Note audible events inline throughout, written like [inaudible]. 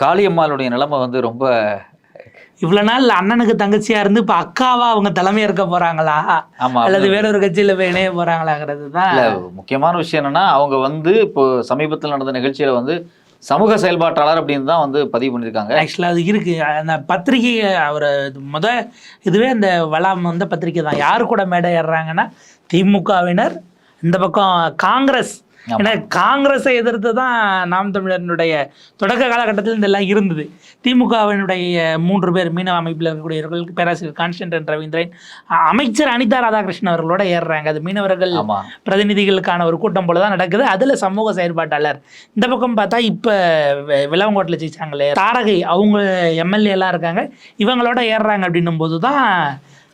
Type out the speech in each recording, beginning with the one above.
காளியம்மாளுடைய நிலைமை வந்து ரொம்ப இவ்வளவு நாள் அண்ணனுக்கு தங்கச்சியா இருந்து இப்ப அக்காவா அவங்க தலைமை இருக்க போறாங்களா? ஆமா அல்லது வேற ஒரு கட்சியில போய் இணைய போறாங்களாங்கிறது தான் முக்கியமான விஷயம் என்னன்னா அவங்க வந்து இப்போ சமீபத்தில் நடந்த நிகழ்ச்சியில வந்து சமூக செயல்பாட்டாளர் அப்படின்னு தான் வந்து பதிவு பண்ணியிருக்காங்க. ஆக்சுவலாக அது இருக்கு. அந்த பத்திரிகை அவர் முத இதுவே அந்த வளாம் வந்த பத்திரிகை தான். யாரு கூட மேடை ஏறுறாங்கன்னா திமுகவினர் இந்த பக்கம் காங்கிரஸ் ஏன்னா காங்கிரஸை எதிர்த்து தான் நாம் தமிழர்களுடைய தொடக்க காலகட்டத்தில் இதெல்லாம் இருந்தது. திமுகவினுடைய மூன்று பேர் மீனவ அமைப்பில் இருக்கக்கூடியவர்கள் பேராசிரியர் கான்ஸ்டன்டன் ரவீந்திரன் அமைச்சர் அனிதா ராதாகிருஷ்ணன் அவர்களோட ஏறுறாங்க. அது மீனவர்கள் பிரதிநிதிகளுக்கான ஒரு கூட்டம் போல தான் நடக்குது. அதுல சமூக செயற்பாட்டாளர். இந்த பக்கம் பார்த்தா இப்ப விளவங்கோட்டில் ஜெயிச்சாங்களே தாரகை அவங்க எம்எல்ஏ எல்லாம் இருக்காங்க. இவங்களோட ஏறுறாங்க அப்படின்னும் போது தான்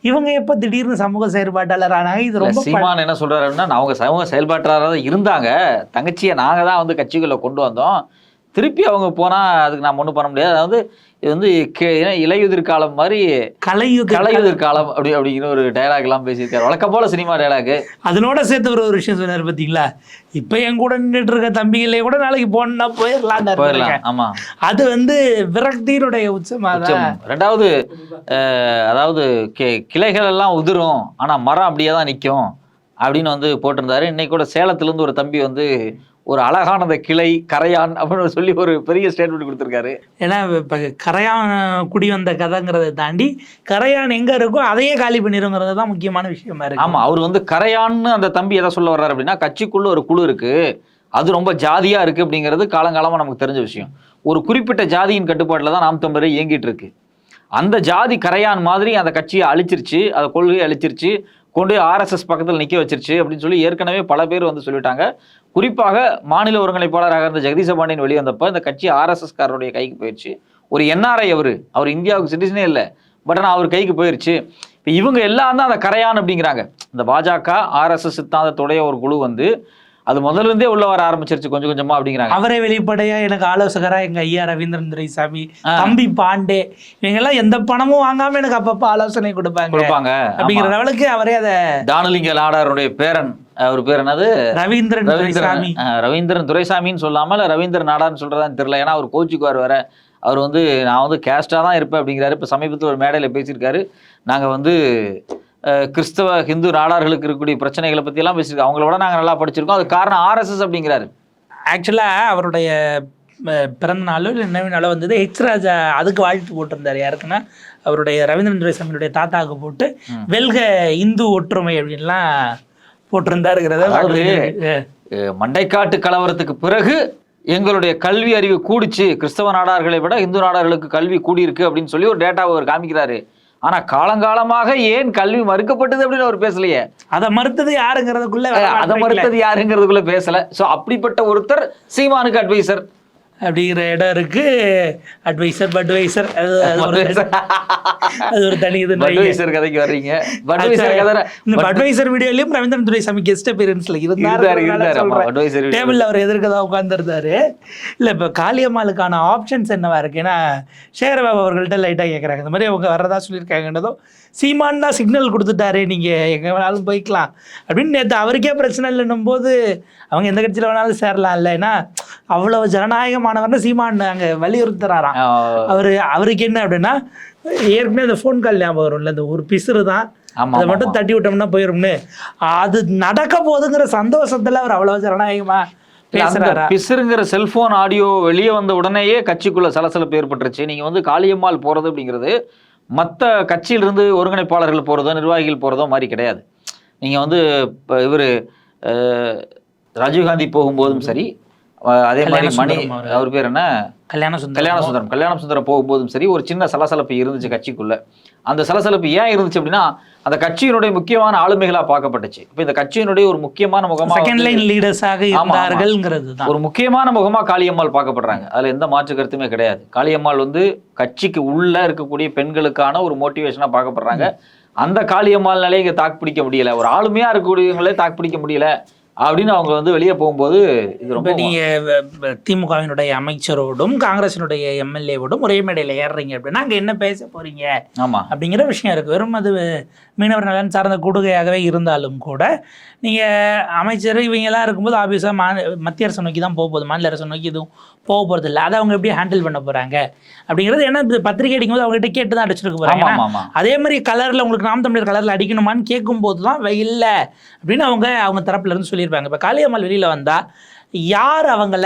இவங்க எப்ப திடீர்னு சமூக செயற்பாட்டாளர் ஆனாங்க இது ரொம்ப சீமான் என்ன சொல்றாருன்னா அவங்க சமூக செயல்பாட்டாளராக இருந்தாங்க. தங்கச்சியை நாங்க தான் வந்து கட்சிக்குள்ள கொண்டு வந்தோம். திருப்பி அவங்க போனா அதுக்கு நாம் ஒண்ணும் பண்ண முடியாது. அதாவது இது வந்து இலையுதிர் காலம் மாதிரி கலையுக கலையுதிர் காலம். அப்படி அப்படிங்கிற ஒரு டயலாக் எல்லாம் பேசியிருக்காரு. வழக்கம் போல சினிமா டயலாக் அதனோட சேர்த்து ஒரு ஒரு விஷயம் சொன்னார் பார்த்தீங்களா? இப்ப என் கூட நின்றுட்டு இருக்க தம்பிகளே கூட நாளைக்கு போனா போயிடலாம் போயிடலாம் ஆமா. அது வந்து விரக்தியினுடைய உச்சமா தான். உச்சம். ரெண்டாவது அதாவது கி- கிளைகள் எல்லாம் உதிரும் ஆனா மரம் அப்படியே தான் நிக்கும் அப்படின்னு வந்து போட்டிருந்தாரு. இன்னைக்கு கூட சேலத்துல இருந்து ஒரு தம்பி வந்து ஒரு அழகானத கிளை கரையான் அப்படின்னு சொல்லி ஒரு பெரிய ஸ்டேட்மெண்ட் கொடுத்திருக்காரு. ஏன்னா இப்போ கரையான் குடி வந்த கதைங்கிறத தாண்டி கரையான் எங்க இருக்கோ அதையே காலி பண்ணிருங்கிறது தான் முக்கியமான விஷயமா இருக்கு. ஆமா அவர் வந்து கரையான்னு அந்த தம்பி எதை சொல்ல வர்றாரு அப்படின்னா கட்சிக்குள்ள ஒரு குழு இருக்கு. அது ரொம்ப ஜாதியா இருக்கு அப்படிங்கிறது காலங்காலமா நமக்கு தெரிஞ்ச விஷயம். ஒரு குறிப்பிட்ட ஜாதியின் கட்டுப்பாட்டில் தான் நாம் தமிழர் இயங்கிட்டு இருக்கு. அந்த ஜாதி கரையான் மாதிரி அந்த கட்சியை அழிச்சிருச்சு அந்த கொள்கையை அழிச்சிருச்சு கொண்டு ஆர்எஸ்எஸ் பக்கத்தில் நிற்க வச்சிருச்சு அப்படின்னு சொல்லி ஏற்கனவே பல பேர் வந்து சொல்லிட்டாங்க. குறிப்பாக மாநில ஒருங்கிணைப்பாளராக இருந்த ஜெகதீச பாண்டியன் வெளியே வந்தப்ப இந்த கட்சி ஆர்எஸ்எஸ் காரருடைய கைக்கு போயிடுச்சு ஒரு என்ஆர்ஐ அவர். அவர் இந்தியாவுக்கு சிட்டிசனே இல்லை. பட் ஆனால் அவர் கைக்கு போயிருச்சு. இப்போ இவங்க எல்லாம் தான் அந்த கரையான் அப்படிங்கிறாங்க. இந்த பாஜக ஆர்எஸ்எஸ் சித்தாந்தத்துடைய ஒரு குழு வந்து அது முதல்ல இருந்தே உள்ள வர ஆரம்பிச்சிருச்சு கொஞ்சம் கொஞ்சமா அப்படிங்கிறாங்க. அவரே வெளிப்படையா எனக்கு ஆலோசகரா எங்க ஐயா ரவீந்திரன் துரைசாமி. தம்பி பாண்டே இவங்க எல்லாம் எந்த பணமும் வாங்காம எனக்கு அப்பப்ப ஆலோசனை கொடுப்பாங்க. கொடுப்பாங்க. அப்படிங்கிற லெவலுக்கு அவரே அத தானலிங்க நாடாருடைய பேரன். அவர் பேர் என்னது? ரவீந்திரன் ரவீந்திரன். ரவீந்திரன் துரைசாமின்னு சொல்லாமல் ரவீந்திரன் நாடான்னு சொல்றதான்னு தெரியல. ஏன்னா அவர் கோச்சுக்குவார் வேற. அவர் வந்து நான் வந்து கேஸ்டாக தான் இருப்பேன் அப்படிங்கிறாரு. இப்போ சமீபத்தில் ஒரு மேடையில் பேசியிருக்காரு. நாங்கள் வந்து கிறிஸ்தவ ஹிந்து நாடார்களுக்கு இருக்கக்கூடிய பிரச்சனைகளை பற்றியெல்லாம் பேசியிருக்கோம். அவங்கள விட நாங்கள் நல்லா படிச்சிருக்கோம். அது காரணம் ஆர்எஸ்எஸ் அப்படிங்கிறாரு. ஆக்சுவலா அவருடைய பிறந்த நாளோ இல்லை நினைவு நாளோ வந்தது எச் ராஜா அதுக்கு வாழ்த்து போட்டிருந்தார். யாருக்குன்னா அவருடைய ரவீந்திரன் துரைசாமியுடைய தாத்தாவுக்கு போட்டு வெல்க இந்து ஒற்றுமை அப்படின்லாம் போட்டிருந்தாருங்கிறத மண்டைக்காட்டு கலவரத்துக்கு பிறகு எங்களுடைய கல்வி அறிவு கூடிச்சு கிறிஸ்தவ நாடார்களை விட இந்து நாடார்களுக்கு கல்வி கூடியிருக்கு அப்படின்னு சொல்லி ஒரு டேட்டாவை அவர் காமிக்கிறாரு. ஆனா காலங்காலமாக ஏன் கல்வி மறுக்கப்பட்டது அப்படின்னு அவர் பேசலையே? அதை மறுத்தது யாருங்கிறதுக்குள்ள அதை மறுத்தது யாருங்கிறதுக்குள்ள பேசல. சோ அப்படிப்பட்ட ஒருத்தர் சீமானுக்கு அட்வைசர் அப்படிங்கிற இடம் இருக்கு. அட்வைசர் பட்வைசர் அது ஒரு தனி இது பட்வைசர் கதைக்கு வர்றீங்க. பட்வைசர் கதை இந்த பட்வைசர் வீடியோலயும் ரவீந்திரன் துரைசாமி கெஸ்ட் அப்பியரன்ஸ்ல இருந்தாரு. இருந்தாரு ஆமா அட்வைசர் டேபிள்ல அவர் எதிர்க்கதா உட்காந்துருந்தாரு இல்ல இப்ப காளியம்மாளுக்கான ஆப்ஷன்ஸ் என்னவா இருக்கு? ஏன்னா சேகரபாபு அவர்கள்ட்ட லைட்டா கேக்குறாங்க. இந்த மாதிரி அவங்க வர்றதா சொல்லியிருக்காங்கன்றதும் சீமான் தான் சிக்னல் கொடுத்துட்டாரு நீங்க எங்க வேணாலும் போய்க்கலாம். அப்படின்னு நேற்று அவருக்கே பிரச்சனை இல்லைன்னும் போது அவங்க எந்த கட்சியில வேணாலும் சேரலாம் இல்லை ஏன்னா அவ்வளவு ஜனநாயகமானவர்னு சீமான் அங்க வலியுறுத்துறாராம். அவரு அவருக்கு என்ன அப்படின்னா ஏற்கனவே இந்த ஃபோன் கால் ஞாபகம் வரும்ல இந்த ஒரு பிசுறு தான் அதை மட்டும் தட்டி விட்டோம்னா போயிரும்னு. அது நடக்க போகுதுங்கிற சந்தோஷத்துல அவர் அவ்வளவு ஜனநாயகமா பேசுறாரா? பிசுறுங்கிற செல்போன் ஆடியோ வெளியே வந்த உடனேயே கட்சிக்குள்ள சலசலப்பு ஏற்பட்டுருச்சு. நீங்க வந்து காளியம்மாள் போறது அப்படிங்கிறது மற்ற கட்சியிலிருந்து ஒருங்கிணைப்பாளர்கள் போறதோ நிர்வாகிகள் போறதோ மாதிரி கிடையாது. நீங்க வந்து இப்போ இவர் ராஜீவ்காந்தி போகும்போதும் சரி அதே மாதிரி மணி அவரு. பேர் என்ன? கல்யாண சுந்தரம். கல்யாண சுந்தரம். கல்யாண சுந்தரம் போகும்போதும் சரி ஒரு சின்ன சலசலப்பு இருந்துச்சு கட்சிக்குள்ள. அந்த சலசலப்பு ஏன் இருந்துச்சு அப்படின்னா அந்த கட்சியினுடைய முக்கியமான ஆளுமைகளா பார்க்கப்பட்டுச்சு. இப்போ இந்த கட்சியினுடைய ஒரு முக்கியமான முகமா செகண்ட் வந்து- லைன் லீடர்ஸாக. இருந்தார்கள்ங்கிறது ஒரு முக்கியமான முகமா காளியம்மாள் பார்க்கப்படுறாங்க. அதுல எந்த மாற்று கருத்துமே கிடையாது. காளியம்மாள் வந்து கட்சிக்கு உள்ள இருக்கக்கூடிய பெண்களுக்கான ஒரு மோட்டிவேஷனா பார்க்கப்படுறாங்க. அந்த காளியம்மாள்னாலே இங்க தாக்கு பிடிக்க முடியல. ஒரு ஆளுமையா இருக்கக்கூடியவங்களே தாக்கு பிடிக்க முடியல. அப்படின்னு அவங்க வந்து வெளியே போகும்போது இது ரொம்ப நீங்கள் திமுகவினுடைய அமைச்சரோடும் காங்கிரசினுடைய எம்எல்ஏவோடும் ஒரே மேடையில் ஏறுறீங்க அப்படின்னா அங்கே என்ன பேச போறீங்க? ஆமா. அப்படிங்கிற விஷயம் இருக்குது வெறும் அது மீனவர் நலன் சார்ந்த கூடுகையாகவே இருந்தாலும் கூட நீங்கள் அமைச்சர் இவங்கெல்லாம் இருக்கும்போது ஆஃபீஸாக மா மத்திய அரசு நோக்கி தான் போக போகுது. மாநில அரசு நோக்கி எதுவும் போக போகிறது இல்லை அதை அவங்க எப்படி ஹேண்டில் பண்ண போகிறாங்க அப்படிங்கிறது ஏன்னா பத்திரிகை அடிக்கும்போது அவங்ககிட்ட கேட்டு தான் அடிச்சிருக்க போகிறாங்க அதே மாதிரி கலரில் உங்களுக்கு நாம் தமிழர் கலரில் அடிக்கணுமான்னு கேட்கும்போது தான் இல்லை. அப்படின்னு அவங்க அவங்க தரப்புல இருந்து சொல்லியிருப்பாங்க. இப்போ காளியம்மாள் வெளியில் வந்தால் யார் அவங்கள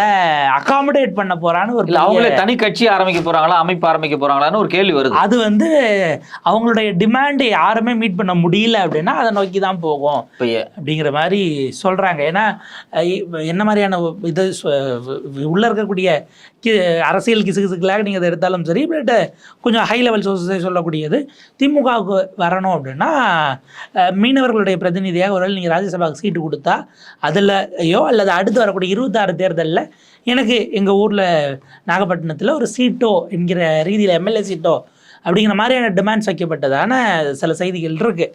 அகாமடேட் பண்ண போறான்னு ஒரு அவங்களே தனி கட்சி ஆரம்பிக்க போறாங்களா அமைப்பு ஆரம்பிக்க போறாங்களான்னு ஒரு கேள்வி வருது. அது வந்து அவங்களுடைய டிமாண்ட் யாருமே மீட் பண்ண முடியல அப்படின்னா அதை நோக்கி தான் போகும் அப்படிங்கிற மாதிரி சொல்கிறாங்க ஏன்னா என்ன மாதிரியான இது உள்ள இருக்கக்கூடிய அரசியல் கிசுகிசுக்களாக நீங்கள் அதை எடுத்தாலும் சரி பட் கொஞ்சம் ஹை லெவல் சோர்ஸஸை சொல்லக்கூடியது. திமுகவுக்கு வரணும் அப்படின்னா மீனவர்களுடைய பிரதிநிதியாக ஒருவேளை நீங்கள் ராஜ்யசபாவுக்கு சீட்டு கொடுத்தா அதில்யோ அல்லது அடுத்து வரக்கூடிய இருபத்தாறு தேர்தலில் எனக்கு எங்கள் ஊரில் நாகப்பட்டினத்தில் ஒரு சீட்டோ என்கிற ரீதியில் எம்எல்ஏ சீட்டோ அப்படிங்கிற மாதிரியான டிமாண்ட்ஸ் வைக்கப்பட்டதான சில செய்திகள் இருக்குது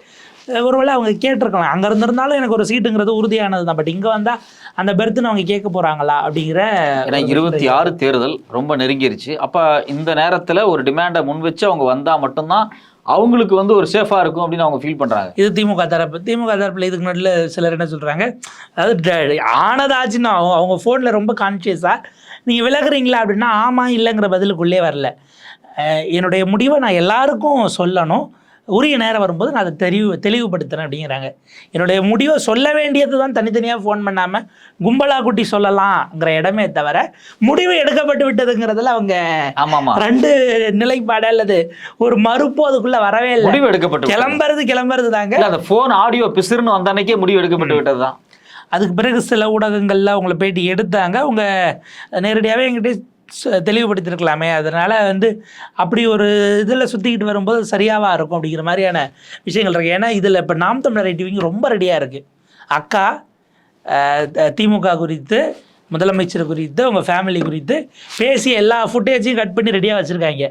ஒருவேளை அவங்க கேட்டிருக்கலாம். அங்கே இருந்திருந்தாலும் எனக்கு ஒரு சீட்டுங்கிறது உறுதியானது தான் பட் இங்கே வந்தால் அந்த பெர்த்துன்னு அவங்க கேட்க போகிறாங்களா அப்படிங்கிற ஏன்னா இருபத்தி ஆறு தேர்தல் ரொம்ப நெருங்கிருச்சு. அப்ப இந்த நேரத்துல ஒரு டிமாண்டை முன் வச்சு அவங்க வந்தா மட்டும்தான் அவங்களுக்கு வந்து ஒரு சேஃபா இருக்கும் அப்படின்னு அவங்க ஃபீல் பண்றாங்க. இது திமுக தரப்பு. திமுக தரப்பில் இதுக்கு முன்னாடில சிலர் என்ன சொல்கிறாங்க அதாவது ஆனதாச்சுன்னா அவங்க அவங்க ஃபோனில் ரொம்ப கான்ஷியஸாக நீங்கள் விலகுறீங்களா அப்படின்னா ஆமாம் இல்லைங்கிற பதிலுக்குள்ளே வரல. என்னுடைய முடிவை நான் எல்லாருக்கும் சொல்லணும். உரிய நேரம் வரும்போது நான் அதை தெளிவு தெளிவுபடுத்துகிறேன் அப்படிங்கிறாங்க. என்னுடைய முடிவை சொல்ல வேண்டியது தான் தனித்தனியாக ஃபோன் பண்ணாமல் கும்பலா குட்டி சொல்லலாம்ங்கிற இடமே தவிர முடிவு எடுக்கப்பட்டு விட்டதுங்கிறதுல அவங்க ரெண்டு நிலைப்பாடு அல்லது ஒரு மறுப்பு அதுக்குள்ள வரவே இல்லை. முடிவு எடுக்கப்பட்டு விட்டது. கிளம்புறது கிளம்புறது தாங்க. அந்த போன் ஆடியோ பிசிறுன்னு வந்த அன்னைக்கே முடிவு எடுக்கப்பட்டு விட்டதுதான். அதுக்கு பிறகு சில ஊடகங்கள்ல அவங்கள பேட்டி எடுத்தாங்க. அவங்க நேரடியாகவே எங்கிட்ட தெளிவுபடுத்தியிருக்கலாமே அதனால வந்து அப்படி ஒரு இதில் சுற்றிக்கிட்டு வரும்போது சரியாவா இருக்கும் அப்படிங்கிற மாதிரியான விஷயங்கள் இருக்கு. ஏன்னா இதில் இப்போ நாம் தமிழர் டிவிங்க ரொம்ப ரெடியாக இருக்குது அக்கா திமுக குறித்து முதலமைச்சர் குறித்து அவங்க ஃபேமிலி குறித்து பேசி எல்லா ஃபுட்டேஜையும் கட் பண்ணி ரெடியாக வச்சுருக்காங்க.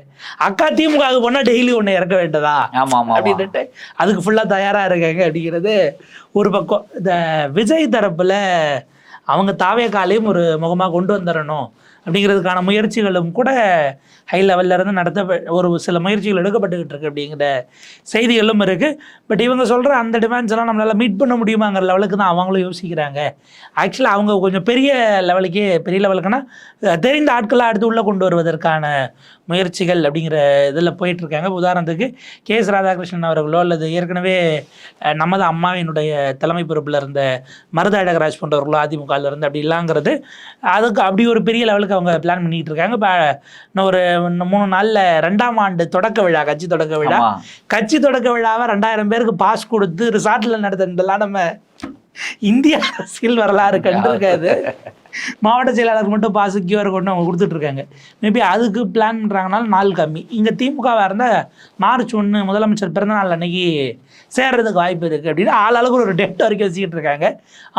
அக்கா திமுகவுக்கு போனால் டெய்லி ஒன்று இறக்க வேண்டதா ஆமா ஆமா ஆமா. அப்படின்ட்டு அதுக்கு ஃபுல்லாக தயாராக இருக்காங்க அப்படிங்கிறது ஒரு பக்கம். இந்த விஜய் தரப்பில் அவங்க தாவேக்காலையும் ஒரு முகமாக கொண்டு வந்துடணும் அப்படிங்கிறதுக்கான முயற்சிகளும் கூட ஹை லெவல்ல இருந்து நடத்த ஒரு சில முயற்சிகள் எடுக்கப்பட்டுக்கிட்டு இருக்கு அப்படிங்கிற செய்திகளும் இருக்குது பட் இவங்க சொல்கிற அந்த டிமாண்ட்ஸ் எல்லாம் நம்மளால் மீட் பண்ண முடியுமாங்கிற லெவலுக்கு தான் அவங்களும் யோசிக்கிறாங்க. ஆக்சுவலாக அவங்க கொஞ்சம் பெரிய லெவலுக்கே பெரிய லெவலுக்குன்னா தெரிந்த ஆட்களாக அடுத்து உள்ளே கொண்டு வருவதற்கான முயற்சிகள் அப்படிங்கிற இதில் போயிட்டுருக்காங்க. உதாரணத்துக்கு கே எஸ் ராதாகிருஷ்ணன் அவர்களோ அல்லது ஏற்கனவே நமது அம்மாவினுடைய தலைமை பொறுப்பில் இருந்த மருத அழகராஜ் போன்றவர்களோ அதிமுகவில் இருந்து அப்படி இல்லாங்கிறது அதுக்கு அப்படி ஒரு பெரிய லெவலுக்கு அவங்க பிளான் பண்ணிட்டு இருக்காங்க. இப்போ இன்னும் ஒரு மூணு நாளில் ரெண்டாம் ஆண்டு தொடக்க விழா கட்சி தொடக்க விழா. கட்சி தொடக்க விழாவை ரெண்டாயிரம் பேருக்கு பாஸ் கொடுத்து ரிசார்ட்டில் நடத்துனதெல்லாம் நம்ம இந்திய அரசியல் வரலாறு கண்டிருக்காது. [laughs] மாவட்ட செயலாளருக்கு மட்டும் பாஸ் கியூஆர் கொண்டு அவங்க கொடுத்துட்டு இருக்காங்க. மேபி அதுக்கு பிளான் பண்ணுறாங்கனாலும் நாள் கம்மி. இங்கே திமுகவாக இருந்தால் மார்ச் ஒன்று முதலமைச்சர் பிறந்தநாள் அன்னைக்கு சேர்றதுக்கு வாய்ப்பு இருக்குது அப்படின்னு ஆளாளுக்கு ஒரு டேட் வரைக்கும் வச்சுக்கிட்டு இருக்காங்க.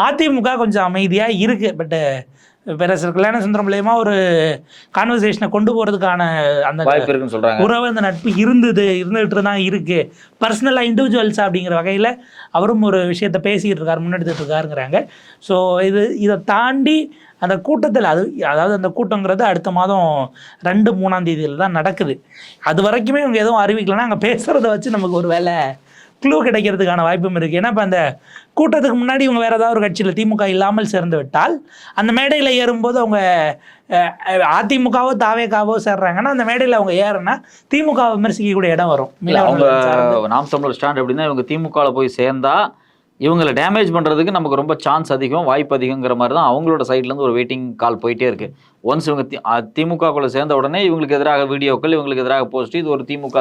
அதிமுக கொஞ்சம் அமைதியாக இருக்குது பட்டு பேரரசர் கல்யாண சுந்தரம் மூலயமா ஒரு கான்வர்சேஷனை கொண்டு போகிறதுக்கான அந்த வாய்ப்பு இருக்குன்னு உறவு அந்த நட்பு இருந்தது இருந்துகிட்டு தான் இருக்கு. பர்சனலாக இண்டிவிஜுவல்ஸ் அப்படிங்கிற வகையில் அவரும் ஒரு விஷயத்த பேசிக்கிட்டு இருக்காரு முன்னெடுத்துட்டு இருக்காருங்கிறாங்க. ஸோ இது இதை தாண்டி அந்த கூட்டத்தில் அது அதாவது அந்த கூட்டங்கிறது அடுத்த மாதம் ரெண்டு மூணாம் தேதியில் தான் நடக்குது. அது வரைக்குமே இவங்க எதுவும் அறிவிக்கலைன்னா அங்கே பேசுகிறத வச்சு நமக்கு ஒரு வேலை க்ளூ கிடைக்கிறதுக்கான வாய்ப்பும் இருக்குது ஏன்னா இப்போ அந்த கூட்டத்துக்கு முன்னாடி இவங்க வேறு ஏதாவது ஒரு கட்சியில் திமுக இல்லாமல் சேர்ந்து விட்டால் அந்த மேடையில் ஏறும்போது அவங்க அதிமுகவோ தாவேக்காவோ சேர்றாங்கன்னா அந்த மேடையில் அவங்க ஏறுனா திமுக விமர்சிக்கக்கூடிய இடம் வரும். இல்ல அவங்க. நாம் தமிழர் ஸ்டாண்ட் எப்படின்னா இவங்க திமுகவில் போய் சேர்ந்தா இவங்களை டேமேஜ் பண்றதுக்கு நமக்கு ரொம்ப சான்ஸ் அதிகம் வாய்ப்பு அதிகங்கிற மாதிரி தான் அவங்களோட சைட்ல இருந்து ஒரு வெயிட்டிங் கால் போயிட்டே இருக்கு. ஒன்ஸ் இவங்க தி- அ- திமுகக்குள்ள சேர்ந்த உடனே இவங்களுக்கு எதிராக வீடியோக்கள் இவங்களுக்கு எதிராக போஸ்ட் இது ஒரு திமுக.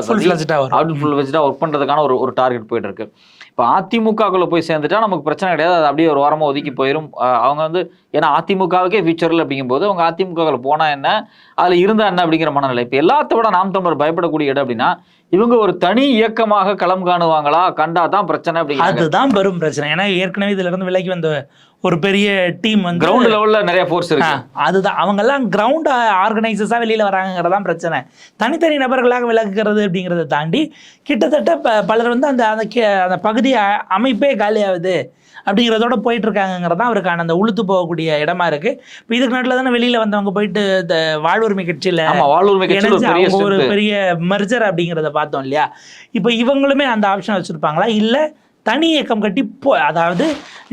அப்படி ஃபுல் வச்சுட்டா ஒர்க் பண்றதுக்கான ஒரு ஒரு டார்கெட் போயிட்டு இருக்கு இப்போ அதிமுகக்குள்ள போய் சேர்ந்துட்டா நமக்கு பிரச்சனை கிடையாது. அது அப்படியே ஒரு வாரமா ஒதுக்கி போயிடும் அவங்க வந்து ஏன்னா அதிமுகவுக்கே ஃபியூச்சரில் அப்படிங்கும்போது அவங்க அதிமுகவில் போனா என்ன அதுல இருந்தா என்ன அப்படிங்கிற மனநிலை. இப்போ எல்லாத்த விட நாம் தமிழர் பயப்படக்கூடிய இடம் அப்படின்னா இவங்க ஒரு தனி இயக்கமாக களம் காணுவாங்களா? கண்டா தான் பிரச்சனை அப்படிங்கிறாங்க. அதுதான் பெரும் பிரச்சனை. ஏன்னா ஏற்கனவே இதுல இருந்து விலகி வந்த ஒரு பெரிய டீம் வந்து கிரவுண்ட் லெவல்ல நிறைய ஃபோர்ஸ் இருக்கு. அதுதான். அவங்கெல்லாம் கிரவுண்ட் ஆர்கனைசர்ஸாக வெளியில் வராங்கிறதான் பிரச்சனை. தனித்தனி நபர்களாக விலகுகிறது அப்படிங்கிறத தாண்டி கிட்டத்தட்ட ப- பலர் வந்து அந்த அந்த கே- அந்த பகுதி அமைப்பே காலியாகுது அப்படிங்கிறதோட போயிட்டு இருக்காங்கிறது தான் அவருக்கான அந்த உளுத்து போகக்கூடிய இடமா இருக்கு. இப்போ இதுக்கு நடுவில் தானே வெளியில வந்தவங்க போயிட்டு இந்த வாழ்வுரிமை கட்சியில் ஆமா வாழ்வுரிமை கட்சியில் ஒரு. பெரிய மர்ஜர் அப்படிங்கிறத பார்த்தோம் இல்லையா? இப்போ இவங்களுமே அந்த ஆப்ஷன் வச்சுருப்பாங்களா? இல்லை தனி இயக்கம் கட்டி போ அதாவது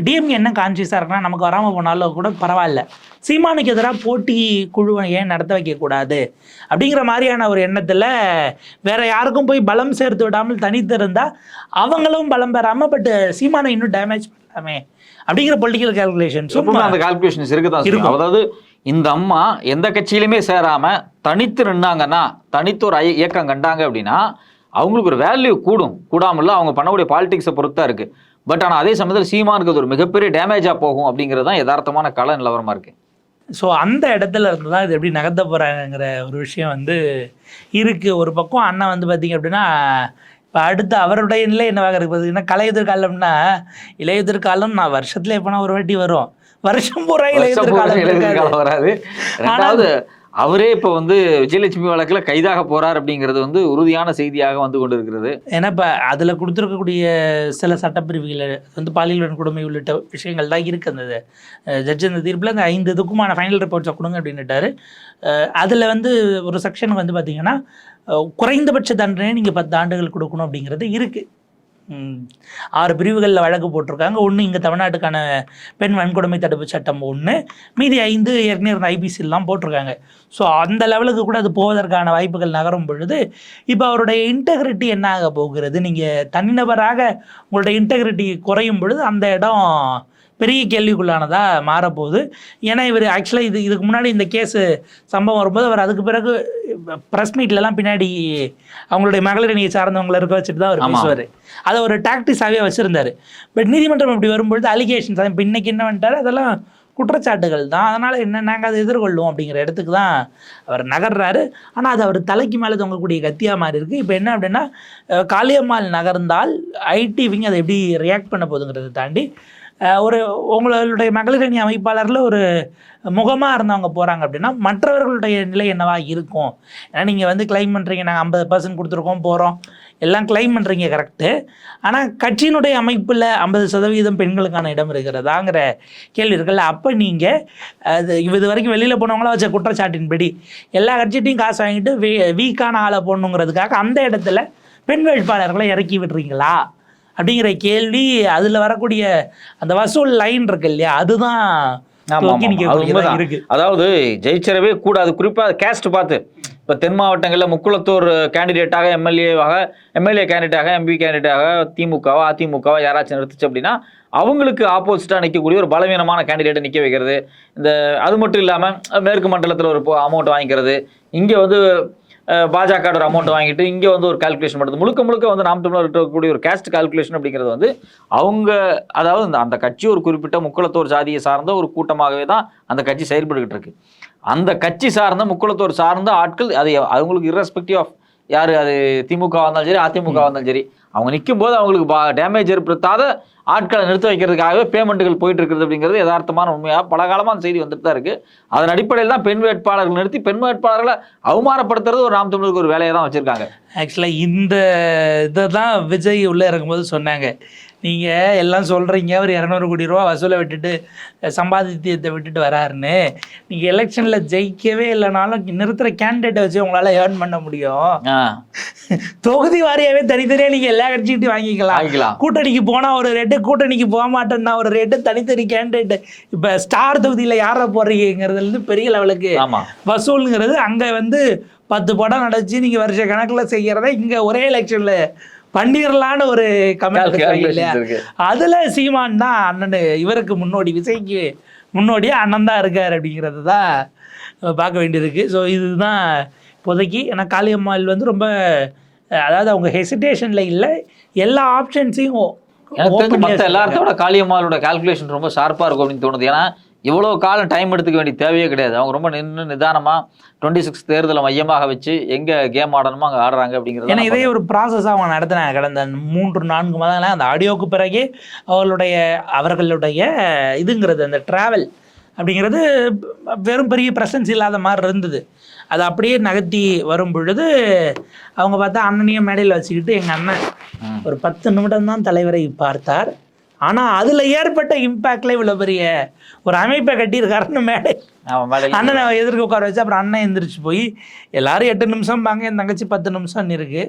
டிஎம்கே என்ன கான்சியஸாக இருக்குன்னா நமக்கு வராமல் போனாலும் கூட பரவாயில்ல. சீமானுக்கு எதிராக போட்டி குழுவை ஏன் நடத்த வைக்கக்கூடாது? அப்படிங்கிற மாதிரியான ஒரு எண்ணத்தில் வேற யாருக்கும் போய் பலம் சேர்த்து விடாமல் தனித்து இருந்தால் அவங்களும் பலம் பெறாமல் பட் சீமானை இன்னும் டேமேஜ் பண்ணலாமே அப்படிங்கிற பொலிட்டிக்கல் கால்குலேஷன்ஸும் எப்பவுமே அந்த கால்குலேஷன்ஸ் இருக்கு தான் இருக்கும். அதாவது இந்த அம்மா எந்த கட்சியிலுமே சேராம தனித்து நின்னாங்கன்னா தனித்து ஒரு இயக்கம் கண்டாங்க அப்படின்னா அவங்களுக்கு ஒரு வேல்யூ கூடும். கூடாமல அவங்க பண்ணக்கூடிய பாலிடிக்ஸை பொறுத்தா இருக்கு. பட் ஆனா அதே சமயத்தில் சீமானுக்கு அது ஒரு மிகப்பெரிய டேமேஜா போகும் அப்படிங்கிறது தான் யதார்த்தமான கள நிலவரமா இருக்கு. ஸோ அந்த இடத்துல இருந்து தான் இது எப்படி நகர்த்த போகிறாங்கிற ஒரு விஷயம் வந்து இருக்குது ஒரு பக்கம் அண்ணன் வந்து பார்த்தீங்க அப்படின்னா இப்போ அடுத்து அவருடைய நிலை என்னவாக இருக்கு பார்த்தீங்கன்னா கலையுதிர் காலம்னா இலையுதிர் காலம் நான் வருஷத்துல எப்போனா ஒரு வாட்டி வரும். வருஷம் பூரா இலையுதிர் வருஷம் பூரா காலம் இலையுதிர் இருக்காது. காலம் வராது ரெண்டாவது அவரே இப்போ வந்து விஜயலட்சுமி வழக்கில் கைதாக போறார் அப்படிங்கிறது வந்து உறுதியான செய்தியாக வந்து கொண்டிருக்கிறது. ஏன்னா இப்போ அதில் கொடுத்துருக்கக்கூடிய சில சட்டப்பிரிவுகள் வந்து பாலியல் வன்கொடுமை உள்ளிட்ட விஷயங்கள் தான் இருக்குது அந்த ஜட்ஜ் அந்த தீர்ப்பில் அந்த ஐந்து இதுக்குமான ஃபைனல் ரிப்போர்ட்ஸை கொடுங்க அப்படின்னுட்டாரு. அதில் வந்து ஒரு செக்ஷன் வந்து பார்த்தீங்கன்னா குறைந்தபட்ச தண்டனை நீங்கள் பத்து ஆண்டுகள் கொடுக்கணும் அப்படிங்கிறது இருக்குது ஆறு பிரிவுகளில் வழக்கு போட்டிருக்காங்க. ஒன்று இங்கே தமிழ்நாட்டுக்கான பெண் வன்கொடுமை தடுப்பு சட்டம் ஒன்று மீதி ஐந்து ஏற்கனவே இருந்த ஐபிசிலாம் போட்டிருக்காங்க. ஸோ அந்த லெவலுக்கு கூட அது போவதற்கான வாய்ப்புகள் நகரும் பொழுது இப்போ அவருடைய இன்டெகிரிட்டி என்ன ஆக போகிறது? நீங்கள் தனிநபராக உங்களுடைய இன்டெகிரிட்டி குறையும் பொழுது அந்த இடம் பெரிய கேள்விக்குள்ளானதாக மாறப்போகுது. ஏன்னா இவர் ஆக்சுவலாக இது இதுக்கு முன்னாடி இந்த கேஸு சம்பவம் வரும்போது அவர் அதுக்கு பிறகு ப்ரெஸ் மீட்லலாம் பின்னாடி அவங்களுடைய மகளிர் அணியை சார்ந்தவங்களை இருக்க வச்சுட்டு தான் அவர். பேசுவார். அதை ஒரு டாக்டிஸாகவே வச்சுருந்தார். பட் நீதிமன்றம் இப்படி வரும்பொழுது அலிகேஷன்ஸ் இப்போ இன்னைக்கு என்ன பண்ணிட்டாரு? அதெல்லாம் குற்றச்சாட்டுகள் தான். அதனால் என்ன நாங்கள் அதை எதிர்கொள்ளுவோம் அப்படிங்கிற இடத்துக்கு தான் அவர் நகர்றாரு. ஆனால் அது அவர் தலைக்கு மேலே தொங்கக்கூடிய கத்தியாக மாதிரி இருக்குது இப்போ என்ன அப்படின்னா காளியம்மாள் நகர்ந்தால் ஐடி விங் அதை எப்படி ரியாக்ட் பண்ண போகுதுங்கிறத தாண்டி ஒரு உங்களுடைய மகளிரணி அமைப்பாளரில் ஒரு முகமாக இருந்தவங்க போகிறாங்க அப்படின்னா மற்றவர்களுடைய நிலை என்னவா இருக்கும்? ஏன்னா நீங்கள் வந்து கிளைம் பண்ணுறீங்க நாங்கள் ஐம்பது பர்சன்ட் கொடுத்துருக்கோம் போகிறோம் எல்லாம் கிளைம் பண்ணுறீங்க கரெக்டு ஆனால் கட்சியினுடைய அமைப்பில் ஐம்பது சதவீதம் பெண்களுக்கான இடம் இருக்கிறதாங்கிற கேள்வி இருக்குல்ல. அப்போ நீங்கள் அது இது வரைக்கும் வெளியில் போனவங்களா வச்ச குற்றச்சாட்டின்படி எல்லா கட்சிகிட்டையும் காசு வாங்கிட்டு வீ வீக்கான ஆளை போடணுங்கிறதுக்காக அந்த இடத்துல பெண் வேட்பாளர்களை இறக்கி விடுறீங்களா? அப்படிங்கிற கேள்வி அதில் வரக்கூடிய அந்த வசூல் லைன் இருக்கு இல்லையா? அதுதான். இருக்கு. அதாவது ஜெயிச்சிடவே கூடாது. குறிப்பா கேஸ்ட் பார்த்து. இப்ப தென் மாவட்டங்கள்ல முக்குளத்தூர் கேண்டிடேட்டாக எம்எல்ஏவாக எம்எல்ஏ கேண்டிடேட்டாக எம்பி கேண்டிடேட்டாக திமுகவோ அதிமுகவோ யாராச்சும் நிறுத்துச்சு அப்படின்னா அவங்களுக்கு ஆப்போசிட்டா நிற்கக்கூடிய ஒரு பலவீனமான கேண்டிடேட்டை நிக்க வைக்கிறது. இந்த அது மட்டும் இல்லாம மேற்கு மண்டலத்துல ஒரு அமௌண்ட் வாங்கிக்கிறது. இங்க வந்து பாஜக ஒரு அமௌண்ட் வாங்கிட்டு இங்க வந்து ஒரு கால்குலேஷன் பண்ணுறது முழுக்க முழுக்க வந்து நாம் தமிழர் இருக்கக்கூடிய ஒரு கேஸ்ட் கால்குலேஷன் அப்படிங்கிறது வந்து அவங்க அதாவது இந்த அந்த கட்சி ஒரு குறிப்பிட்ட முக்குளத்தோர் சாதியை சார்ந்த ஒரு கூட்டமாகவே தான் அந்த கட்சி செயல்பட்டுக்கிட்டு இருக்கு. அந்த கட்சி சார்ந்த முக்குளத்தோர் சார்ந்த ஆட்கள் அது அவங்களுக்கு இரஸ்பெக்டிவ் ஆஃப் யார் அது திமுக இருந்தாலும் சரி அதிமுக இருந்தாலும் சரி அவங்க நிற்கும் போது அவங்களுக்கு பா டேமேஜ் ஏற்படுத்தாத ஆட்களை நிறுத்த வைக்கிறதுக்காகவே பேமெண்ட்டுகள் போயிட்டு இருக்குது அப்படிங்கிறது யதார்த்தமான உண்மையாக பல காலமாக செய்தி வந்துட்டு தான் இருக்குது அதன் அடிப்படையில் தான் பெண் வேட்பாளர்கள் நிறுத்தி பெண் வேட்பாளர்களை அவமானப்படுத்துறது ஒரு நாம் தமிழருக்கு ஒரு வேலையை தான் வச்சுருக்காங்க. ஆக்சுவலாக இந்த இதை தான் விஜய் உள்ளே இறங்கும்போது சொன்னாங்க. நீங்கள் எல்லாம் சொல்கிறீங்க அவர் இரநூறு கோடி ரூபா வசூலை விட்டுட்டு சம்பாதித்தியத்தை விட்டுட்டு வராருன்னு. நீங்கள் எலெக்ஷனில் ஜெயிக்கவே இல்லைனாலும் நிறுத்துகிற கேண்டிடேட்டை வச்சு உங்களால் ஏர்ன் பண்ண முடியும். தொகுதி வாரியாகவே தனித்தனியாக நீங்கள் எல்லா கட்சிகிட்டையும் வாங்கிக்கலாம். வாங்கிக்கலாம். கூட்டணிக்கு போனால் ஒரு ரேட்டு கூட்டணிக்கு போக மாட்டேன்னா ஒரு ரேட்டு தனித்தனி கேண்டிடேட் இப்போ ஸ்டார் தொகுதியில் யாரை போடுறீங்கிறதுலேருந்து பெரிய லெவலுக்கு. வசூலுங்கிறது அங்கே வந்து பத்து படம் நடிச்சு நீங்கள் வருஷ கணக்கில் செய்கிறத இங்கே ஒரே எலெக்ஷனில் பண்ணிடலான்னு ஒரு கமெண்ட் இல்லையா? அதில் சீமான் தான் அண்ணன் இவருக்கு முன்னோடி விஜய்க்கு முன்னோடியே அண்ணன் தான் இருக்கார் அப்படிங்கிறது தான் பார்க்க வேண்டியிருக்கு ஸோ இதுதான் இப்போதைக்கு. ஏன்னா காளியம்மாள் வந்து ரொம்ப அதாவது அவங்க ஹெசிடேஷனில் இல்லை. எல்லா ஆப்ஷன்ஸையும் மற்ற எல்லாத்தோட காளியம்மாளோட கால்குலேஷன் ரொம்ப ஷார்ப்பாக இருக்கும் அப்படின்னு தோணுது. ஏன்னா இவ்வளோ காலம் டைம் எடுத்துக்க வேண்டிய தேவையே கிடையாது. அவங்க ரொம்ப நின்று நிதானமாக டுவெண்ட்டி சிக்ஸ் தேர்தலை மையமாக வச்சு எங்கே கேம் ஆடணுமோ அங்கே ஆடுறாங்க அப்படிங்கிறது ஏன்னா இதே ஒரு ப்ராசஸாக அவங்க நடத்தினாங்க. கடந்த மூன்று நான்கு மாதங்களா அந்த ஆடியோவுக்கு பிறகே அவர்களுடைய அவர்களுடைய இதுங்கிறது அந்த ட்ராவல் அப்படிங்கிறது வெறும் பெரிய ப்ரெசன்ஸ் இல்லாத மாதிரி இருந்தது. அது அப்படியே நகர்த்தி வரும் பொழுது அவங்க பார்த்தா அண்ணனையும் மேடையில் வச்சுக்கிட்டு எங்கள் அண்ணன். ஒரு பத்து நிமிடம் தான் தலைவரை பார்த்தார். ஆனால் அதில் ஏற்பட்ட இம்பேக்ட்ல இவ்வளோ பெரிய ஒரு அமைப்பை கட்டியிருக்காருன்னு மேடை. அண்ணனை எதிர்க்க உட்கார வச்சு அப்புறம் அண்ணன் எந்திரிச்சு போய் எல்லாரும் எட்டு நிமிஷம் பாங்க என் தங்கச்சி பத்து நிமிஷம் இருக்கு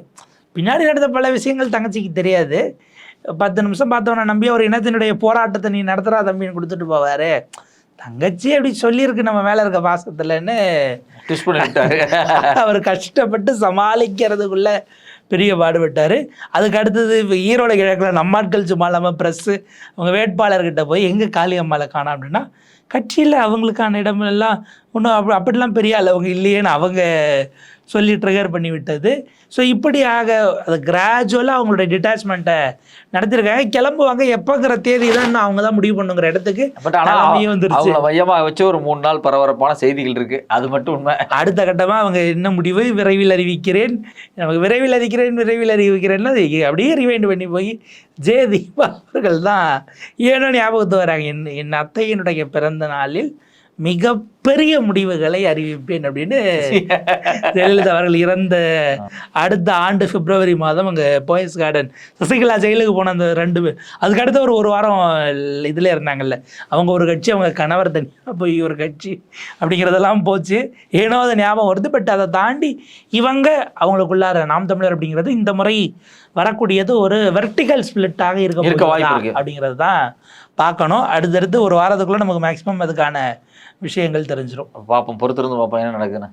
பின்னாடி நடந்த பல விஷயங்கள் தங்கச்சிக்கு தெரியாது. பத்து நிமிஷம் பார்த்தவனை நம்பி அவர் இனத்தினுடைய போராட்டத்தை நீ நடத்துறா தம்பின்னு கொடுத்துட்டு போவாரு. தங்கச்சி அப்படி சொல்லியிருக்கு நம்ம மேல இருக்க பாசத்துலன்னு அவர் கஷ்டப்பட்டு சமாளிக்கிறதுக்குள்ள பெரிய பாடுபட்டார் அதுக்கு அடுத்தது இப்போ ஈரோடு கிழக்கில் நம்மாட்கள் சும்மா இல்லாமல் ப்ரெஸ்ஸு அவங்க வேட்பாளர்கிட்ட போய் எங்கே காளியம்மாளை காணோம் அப்படின்னா கட்சியில் அவங்களுக்கான இடமெல்லாம் ஒன்றும் அப்படி அப்படிலாம் பெரிய ஆள் அவங்க இல்லையேன்னு அவங்க சொல்லி ட்ரிகர் பண்ணி விட்டது. ஸோ இப்படியாக அது கிராஜுவலாக அவங்களுடைய டிட்டாச்மெண்ட்டை நடத்திருக்காங்க. கிளம்புவாங்க எப்போங்கிற தேதி தான் அவங்க தான் முடிவு பண்ணுங்கிற இடத்துக்கு பட் ஆனா தலைமையே வந்துருச்சு. அவங்கள மையமா வச்சு ஒரு மூணு நாள் பரபரப்பான செய்திகள் இருக்கு. அது மட்டும் உண்மை. அடுத்த கட்டமாக அவங்க என்ன முடிவு? விரைவில் அறிவிக்கிறேன். நமக்கு விரைவில் அறிவிக்கிறேன் விரைவில் அறிவிக்கிறேன்னா அது அப்படியே ரிவைண்ட் பண்ணி போய் ஜே தீபா அவர்கள் தான். ஏனோ ஞாபகத்து வராங்க. என் என் அத்தையினுடைய பிறந்த நாளில் மிகப்பெரிய முடிவுகளை அறிவிப்பேன் அப்படின்னு [laughs] ஜெயலலிதா அவர்கள் இறந்த அடுத்த ஆண்டு பிப்ரவரி மாதம் அங்கே போயஸ் கார்டன் சசிகலா ஜெயிலுக்கு போன அந்த ரெண்டு பேர் அதுக்கு அடுத்த ஒரு ஒரு வாரம் இதில் இருந்தாங்கல்ல. அவங்க ஒரு கட்சி அவங்க கணவர் தனியாக போய் ஒரு கட்சி அப்படிங்கிறதெல்லாம் போச்சு. ஏனோ அது ஞாபகம் வருது பட் அதை தாண்டி இவங்க அவங்களுக்குள்ளார நாம் தமிழர் அப்படிங்கிறது இந்த முறை வரக்கூடியது ஒரு வெர்டிகல் ஸ்பிளிட்டாக இருக்கு. அப்படிங்கிறது தான் பார்க்கணும். அடுத்தடுத்து ஒரு வாரத்துக்குள்ளே நமக்கு மேக்ஸிமம் அதுக்கான விஷயங்கள் தெரிஞ்சிடும் பார்ப்போம் பொறுத்திருந்து பார்ப்போம் என்ன நடக்குதுன்னு.